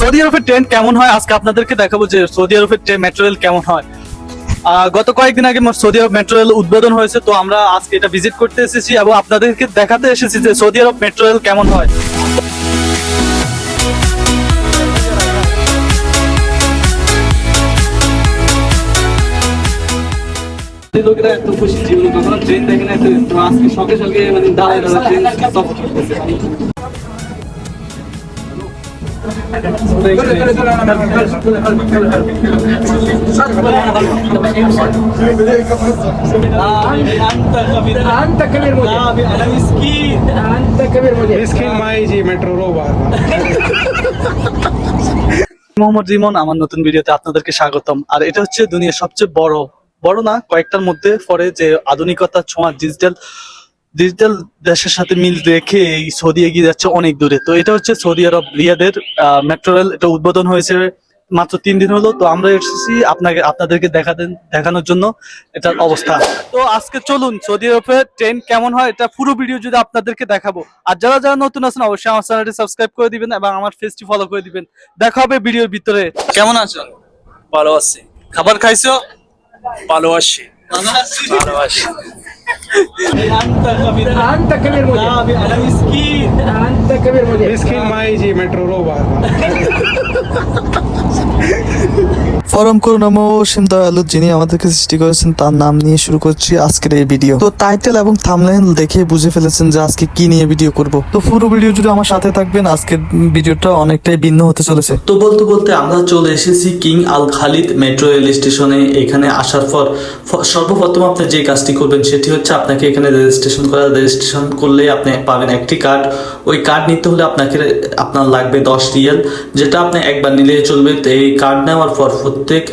Saudi আরবের train কেমন হয়? আজকে আপনাদেরকে দেখাবো যে সৌদি আরবের ট্রেন মেট্রো রেল কেমন হয়। গত কয়েকদিন আগে সৌদি আরব মেট্রো রেল উদ্বোধন হয়েছে, তো আমরা আজকে এটা ভিজিট করতে এসেছি এবং আপনাদেরকে দেখাতে এসেছি যে সৌদি আরব মেট্রো রেল কেমন হয়। লোকেরা এত খুশি জীবনে কখনো ট্রেন দেখে না তো আজকে সঙ্গে সঙ্গে মানে দাঁড়ায় দাঁড়ায় ট্রেন أنت كبير مدير أنا مسكين أنت كبير مدير مسكين ما يجي مترو روبا মোহাম্মদ রিমন আমার নতুন ভিডিওতে আপনাদেরকে স্বাগতম আর এটা হচ্ছে দুনিয়ার সবচেয়ে বড় বড় না কয়েকটার মধ্যে পরে যে আধুনিকতার ছোঁয়া ডিজিটাল ডিজিটাল দেশের সাথে মিল রেখে এই সৌদি এগিয়ে যাচ্ছে অনেক দূরে। তো এটা হচ্ছে সৌদি আরব রিয়াদের মেট্রো রেল এটা উদ্বোধন হয়েছে মাত্র তিন দিন হলো। তো আমরা এসেছি আপনাকে, আপনাদেরকে দেখাতেন দেখানোর জন্য এটার অবস্থা। তো আজকে চলুন, সৌদি আরবের ট্রেন কেমন হয় এটা পুরো ভিডিও যদি আপনাদেরকে দেখাবো। আর যারা যারা নতুন আছেন, অবশ্যই আমার চ্যানেলটি সাবস্ক্রাইব করে দিবেন এবং আমার ফেসটি ফলো করে দিবেন। দেখা হবে ভিডিওর ভিতরে। কেমন আছো? ভালো আছি। খাবার খাইছো? ভালো আছি। ভালো আছি أنت كبير مدير أنت كبير مدير مسكين ما يجي مترو روبا পরম করুণাময় অসীম দয়ালু যিনি আমাদেরকে সৃষ্টি করেছেন, তার নাম নিয়ে শুরু করছি আজকের এই ভিডিও তো টাইটেল এবং থামলাইন দেখে বুঝে ফেলেছেন যে আজকে কি নিয়ে ভিডিও করব। তো পুরো ভিডিও জুড়ে আমার সাথে থাকবেন, আজকের ভিডিওটা অনেকটাই ভিন্ন হতে চলেছে। তো বলতে বলতে আমরা চলে এসেছি King Al Khalid metro rail স্টেশনে এখানে আসার পর সর্বপ্রথম আপনি যে কাজটি করবেন সেটি হচ্ছে আপনাকে এখানে রেজিস্ট্রেশন করা। রেজিস্ট্রেশন করলে আপনি পাবেন একটি কার্ড ওই কার্ড নিতে হলে আপনাকে, আপনার লাগবে দশ রিয়াল, যেটা আপনি একবার নিলে চলবে। তো এই কার্ড নেওয়ার পর প্রত্যেক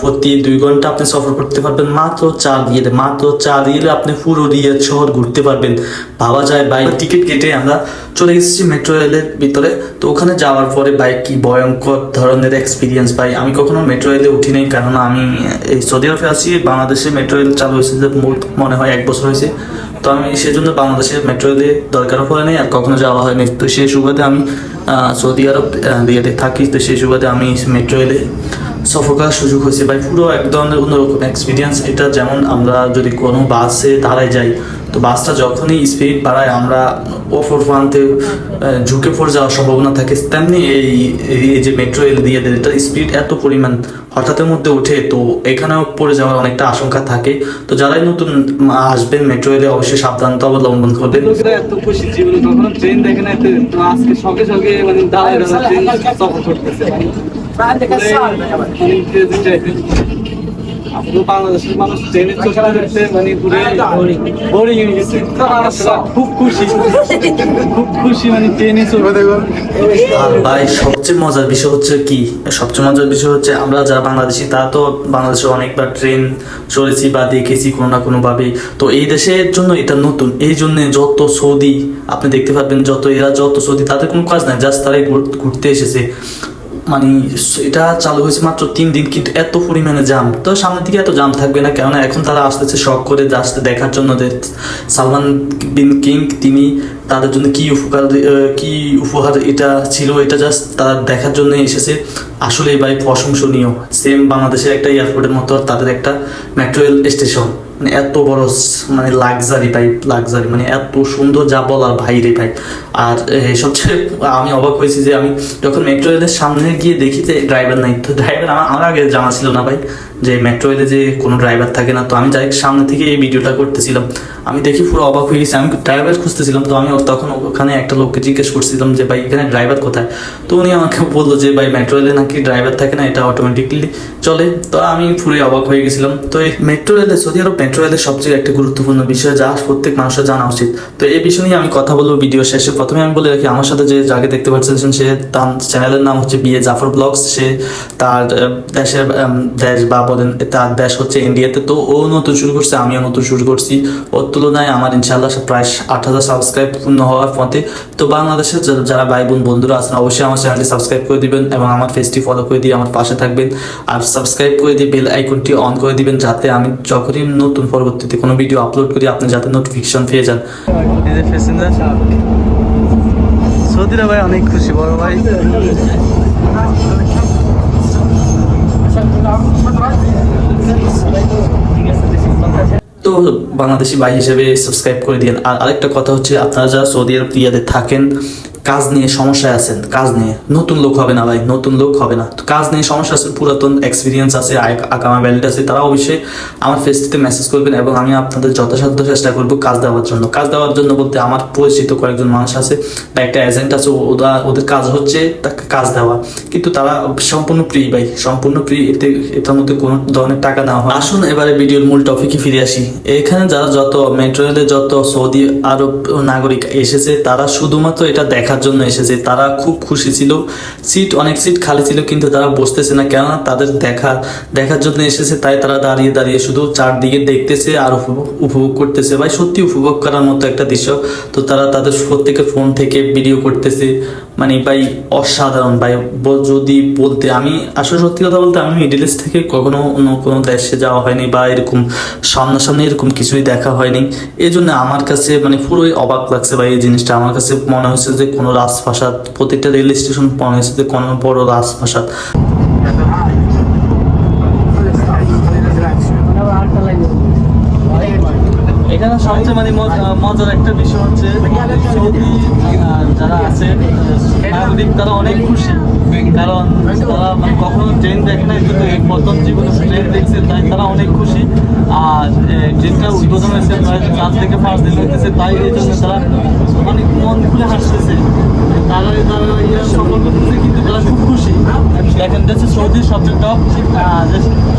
প্রতি দুই ঘণ্টা আপনি সফর করতে পারবেন। মাত্র চার রিয়েলে মাত্র চার রিয়েলে আপনি পুরো রিয়াদ শহর ঘুরতে পারবেন। ভাবা যায় বাইক। টিকিট কেটে আমরা চলে এসেছি মেট্রো রেলের ভিতরে। তো ওখানে যাওয়ার পরে বাইক কি ভয়ঙ্কর ধরনের এক্সপিরিয়েন্স পাই আমি কখনো মেট্রো রেলে উঠি নাই কারণ আমি, এই সৌদি আরবে আছি, বাংলাদেশে মেট্রো রেল চালু হয়েছে যে মনে হয় এক বছর হয়েছে। তো আমি সেজন্য বাংলাদেশে মেট্রো রেলে দরকারও পড়ে নেই, আর কখনো যাওয়া হয়নি তো সেই সুবাদে আমি সৌদি আরব রিয়াদে থাকি। তো সেই সুবাদে আমি মেট্রো রেলে সফর করার সুযোগ হয়েছে। ভাই, পুরো এক ধরনের অন্যরকম এক্সপিরিয়েন্স এটা যেমন আমরা যদি কোনো বাসে দাঁড়ায় যাই তো বাসটা যখনই স্পিড বাড়ায় আমরা ওপর প্রান্তে ঝুঁকে পড়ে যাওয়ার সম্ভাবনা থাকে। তেমনি এই এই যে মেট্রো রেল দিয়ে দেয় এটা স্পিড এত পরিমাণ হঠাৎের মধ্যে ওঠে তো এখানেও পড়ে যাওয়ার অনেকটা আশঙ্কা থাকে। তো যারাই নতুন আসবেন মেট্রো রেলে অবশ্যই সাবধানতা অবলম্বন করবেন। এত খুশি জীবনে কখনো ট্রেন দেখে না তো আজকে সঙ্গে সঙ্গে মানে দাঁড়ায় দাঁড়ায় ট্রেন সফর করতেছে। পুরো বাংলাদেশের মানুষ ট্রেনের চোখে দেখতে মানে পুরো বোরিং হয়ে গেছে। খুব খুশি। খুব খুশি মানে ট্রেনে ভাই সবচেয়ে মজার বিষয় হচ্ছে কি? সবচেয়ে মজার বিষয় হচ্ছে আমরা যারা বাংলাদেশি তারা তো বাংলাদেশে অনেকবার ট্রেন চলেছি বা দেখেছি কোনো না কোনো ভাবে তো এই দেশের জন্য এটা নতুন। এই জন্য যত সৌদি আপনি দেখতে পারবেন যত এরা যত সৌদি তাদের কোনো কাজ নাই জাস্ট তারাই ঘুর- ঘুরতে এসেছে। মানে এটা চালু হয়েছে মাত্র তিন দিন, কিন্তু এত পরিমাণে জাম তো সামনের দিকে এত জাম থাকবে না, কেননা এখন তারা আসতেছে শখ করে আসতে দেখার জন্য যে সালমান বিন কিং, তিনি তাদের জন্য কি উপকার কি উপহার এটা ছিল, এটা জাস্ট তারা দেখার জন্য এসেছে। আসলে এই ভাই প্রশংসনীয়। সেম বাংলাদেশের একটা এয়ারপোর্টের মতো তাদের একটা মেট্রো রেল স্টেশন মানে এত বড় মানে লাক্সারি ভাই লাক্সারি মানে এত সুন্দর যা বলার ভাইরে ভাই আর সবচেয়ে আমি অবাক হয়েছি যে আমি যখন মেট্রো রেলের সামনে গিয়ে দেখি যে ড্রাইভার নাই। তো ড্রাইভার আমার আগে জানা ছিল না ভাই। যে মেট্রো রেলে যে কোনো ড্রাইভার থাকে না, তো আমি যাই, সামনে থেকে এই ভিডিওটা করতেছিলাম। আমি দেখি পুরো অবাক হয়ে গেছি। আমি ড্রাইভার খুঁজতেছিলাম, তো আমি তখন ওখানে একটা লোককে জিজ্ঞেস করছিলাম যে, ভাই, এখানে ড্রাইভার কোথায়? তো উনি আমাকে বলল যে, ভাই মেট্রো রেলে নাকি ড্রাইভার থাকে না, এটা অটোমেটিকলি চলে। তো আমি পুরোই অবাক হয়ে গেছিলাম। তো এই মেট্রো রেলে, সৌদি আরব মেট্রো রেলের সবচেয়ে একটা গুরুত্বপূর্ণ বিষয় যা প্রত্যেক মানুষের জানা উচিত। তো এই বিষয় নিয়ে আমি কথা বলব ভিডিও শেষে। প্রথমে আমি বলে রাখি, আমার সাথে যে যাকে দেখতে পাচ্ছেন, সে তার চ্যানেলের নাম হচ্ছে বিয়ে জাফর ব্লগস সে তার দেশের দেশ বা বলেন তার দেশ হচ্ছে ইন্ডিয়াতে তো ও নতুন শুরু করছে, আমিও নতুন শুরু করছি। ওর তুলনায় আমার ইনশাল্লাহ প্রায় আট হাজার সাবস্ক্রাইব পূর্ণ হওয়ার পথে। তো বাংলাদেশের যারা ভাই বোন, বন্ধুরা আছেন, অবশ্যই আমার চ্যানেলটি সাবস্ক্রাইব করে দিবেন এবং আমার ফেসটি ফলো করে দিয়ে আমার পাশে থাকবেন। আর সাবস্ক্রাইব করে দিয়ে বেল আইকনটি অন করে দিবেন যাতে আমি যখনই নতুন পরবর্তীতে কোনো ভিডিও আপলোড করি, আপনি যাতে নোটিফিকেশন পেয়ে যান। সৌদিরা ভাই, অনেক খুশি, বড় ভাই। তো বাংলাদেশি ভাই হিসেবে সাবস্ক্রাইব করে দিন আর আরেকটা কথা হচ্ছে, আপনারা যারা সৌদি আরব ইয়াতে থাকেন কাজ নিয়ে সমস্যায় আছেন, কাজ নিয়ে। নতুন লোক হবে না ভাই, নতুন লোক হবে না। তো কাজ নিয়ে সমস্যা আছে, পুরাতন এক্সপিরিয়েন্স আছে আকামা ভ্যালিড আছে তারা অবশ্যই আমার ফেসটিতে মেসেজ করবেন এবং আমি আপনাদের যথাসাধ্য চেষ্টা করব কাজ দেওয়ার জন্য। কাজ দেওয়ার জন্য বলতে আমার পরিচিত কয়েকজন মানুষ আছে, বা একটা এজেন্ট আছে ওরা, ওদের কাজ হচ্ছে তাকে কাজ দেওয়া। কিন্তু তারা সম্পূর্ণ প্রি ভাই, সম্পূর্ণ প্রি এতে, এটার মধ্যে কোনো ধরনের টাকা দেওয়া হয় আসুন এবারে ভিডিওর মূল টপিকে ফিরে আসি। এখানে যারা যত মেট্রো রেলে যত সৌদি আরব নাগরিক এসেছে, তারা শুধুমাত্র এটা দেখার জন্য এসেছে। তারা খুব খুশি ছিল। সিট অনেক সিট খালি ছিল, কিন্তু তারা বসতেছে না। কেননা তাদের দেখা, দেখার জন্য এসেছে, তাই তারা দাঁড়িয়ে দাঁড়িয়ে শুধু চারদিকে দেখতেছে আর উপভোগ উপভোগ করতেছে। ভাই, সত্যি উপভোগ করার মতো একটা দৃশ্য। তো তারা তাদের প্রত্যেকের ফোন থেকে ভিডিও করতেছে। মানে ভাই অসাধারণ ভাই যদি বলতে আমি আসলে সত্যি কথা বলতে আমি মিডিল ইস্ট থেকে কখনো অন্য কোনো দেশে যাওয়া হয়নি বা এরকম সামনাসামনি এরকম কিছুই দেখা হয়নি। এই জন্য আমার কাছে মানে পুরোই অবাক লাগছে ভাই এই জিনিসটা। আমার কাছে মনে হয়েছে যে কোনো রাজপ্রাসাদ, প্রত্যেকটা রেল স্টেশন মনে হয়েছে যে কোনো বড় রাজপ্রাসাদ। এখানে সবচেয়ে মানে মজ- মজার একটা বিষয় হচ্ছে সৌদি যারা আছে নাগরিক, তারা অনেক খুশি। কারণ তারা মানে কখনো ট্রেন দেখে নাই, কিন্তু এই প্রথম জীবনে ট্রেন দেখছে, তাই তারা অনেক খুশি। আর ট্রেনটা উদ্বোধন হয়েছে চার থেকে পাঁচ দিন হইতেছে, তাই এই জন্য তারা অনেক মন খুলে হাসতেছে। তারা তারা ইয়ে সফল করতেছে, কিন্তু তারা খুব খুশি। দেখেন হচ্ছে সৌদির সবচেয়ে টপ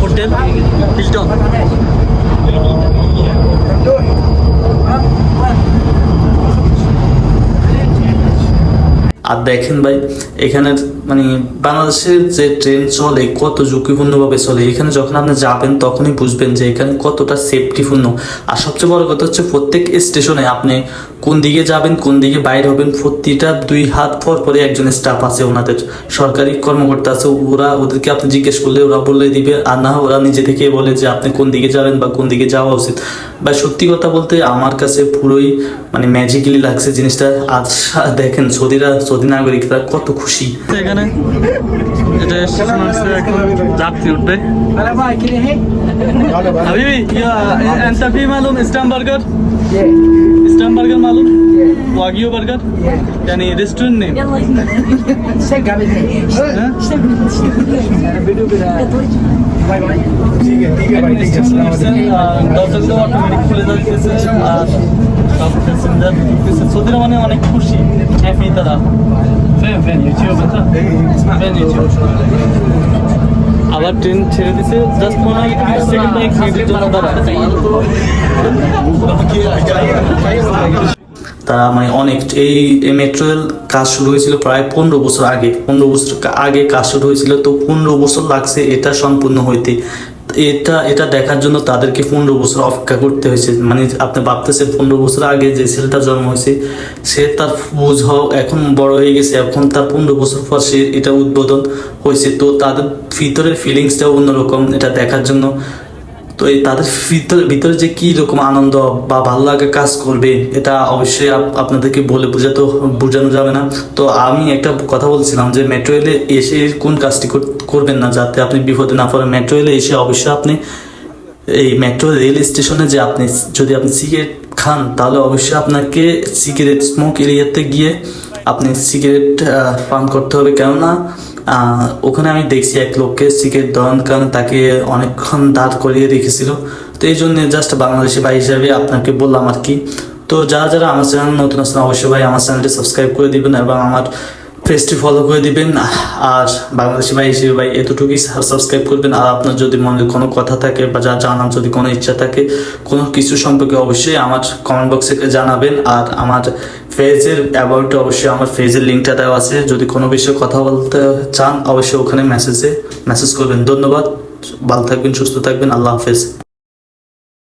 হোটেল, হিলটন। আর দেখেন ভাই এখানের মানে বাংলাদেশের যে ট্রেন চলে, কত ঝুঁকিপূর্ণভাবে চলে, এখানে যখন আপনি যাবেন তখনই বুঝবেন যে এখানে কতটা সেফটিপূর্ণ আর সবচেয়ে বড় কথা হচ্ছে প্রত্যেক স্টেশনে আপনি কোন দিকে যাবেন, কোন দিকে বাইরে হবেন, প্রতিটা দুই হাত পর পরে একজন স্টাফ আছে ওনাদের। সরকারি কর্মকর্তা আছে, ওরা ওদেরকে আপনি জিজ্ঞেস করলে ওরা বলে দিবে, আর না ওরা নিজে থেকে বলে যে আপনি কোন দিকে যাবেন বা কোন দিকে যাওয়া উচিত। বা সত্যি কথা বলতে আমার কাছে পুরোই মানে ম্যাজিক্যালি লাগছে জিনিসটা। আজ দেখেন সৌদিরা সৌদি নাগরিকরা কত খুশি। এখানে এটা স্টেশন আছে এখন যাত্রী উঠবে حبيبي يا انت في معلوم اسلام برجر اسلام برجر معلوم واجيو برجر يعني ريستورنت نيم দরজাগুলো অটোমেটিক খুলে যাচ্ছে আর সব প্যাসেঞ্জার ঢুকতেছে সৌদিরা মানে অনেক খুশি হ্যাপি তারা fan fan YouTube fan YouTube আবার ট্রেন ছেড়ে দিছে জাস্ট মনে হয় তিরিশ সেকেন্ড বা এক মিনিটের জন্য দাঁড়ায় তারা মানে অনেক এই মেট্রো রেল কাজ শুরু হয়েছিল প্রায় পনেরো বছর আগে। পনেরো বছর আগে কাজ শুরু হয়েছিল তো পনেরো বছর লাগছে এটা সম্পূর্ণ হইতে। এটা এটা দেখার জন্য তাদেরকে পনেরো বছর অপেক্ষা করতে হয়েছে। মানে আপনি ভাবতেছেন পনেরো বছর আগে যে ছেলেটা জন্ম হয়েছে, সে তার বুঝ এখন বড় হয়ে গেছে, এখন তার পনেরো বছর পর সে এটা উদ্বোধন হয়েছে। তো তাদের ভিতরের ফিলিংসটাও অন্যরকম, এটা দেখার জন্য তো এই তাদের ভিতরে যে কি রকম আনন্দ বা ভালো লাগা কাজ করবে, এটা অবশ্যই আপনাদেরকে বলে বোঝাতে বোঝানো যাবে না। তো আমি একটা কথা বলছিলাম যে মেট্রো রেলে এসে কোন কাজটি কর- করবেন না, যাতে আপনি বিপদে না পড়েন। মেট্রো রেলে এসে অবশ্যই আপনি এই মেট্রো রেল স্টেশনে যে আপনি, যদি আপনি সিগারেট খান, তাহলে অবশ্যই আপনাকে সিগারেট স্মোক এরিয়াতে গিয়ে আপনি সিগারেট পান করতে হবে। কেননা ওখানে আমি দেখছি এক লোককে সিকের দন কারণ তাকে অনেকক্ষণ দাঁড় করিয়ে রেখেছিল। তো এই জন্য জাস্ট বাংলাদেশি ভাই হিসাবে আপনাকে বললাম আর কি। তো যারা যারা আমার চ্যানেল নতুন আসলে অবশ্যই ভাই আমার চ্যানেলটি সাবস্ক্রাইব করে দিবেন এবং আমার পেজটি ফলো করে দিবেন। আর বাংলাদেশি ভাই হিসেবে ভাই, এতটুকুই সাবস্ক্রাইব করবেন। আর আপনার যদি মনে কোনো কথা থাকে বা যা জানার যদি কোনো ইচ্ছা থাকে, কোনো কিছু সম্পর্কে অবশ্যই আমার কমেন্ট বক্সে জানাবেন। আর আমার পেজের অ্যাবাউটে অবশ্যই আমার পেজের লিঙ্কটা দেওয়া আছে। যদি কোনো বিষয়ে কথা বলতে চান, অবশ্যই ওখানে মেসেজে মেসেজ করবেন। ধন্যবাদ। ভালো থাকবেন, সুস্থ থাকবেন। আল্লাহ হাফেজ।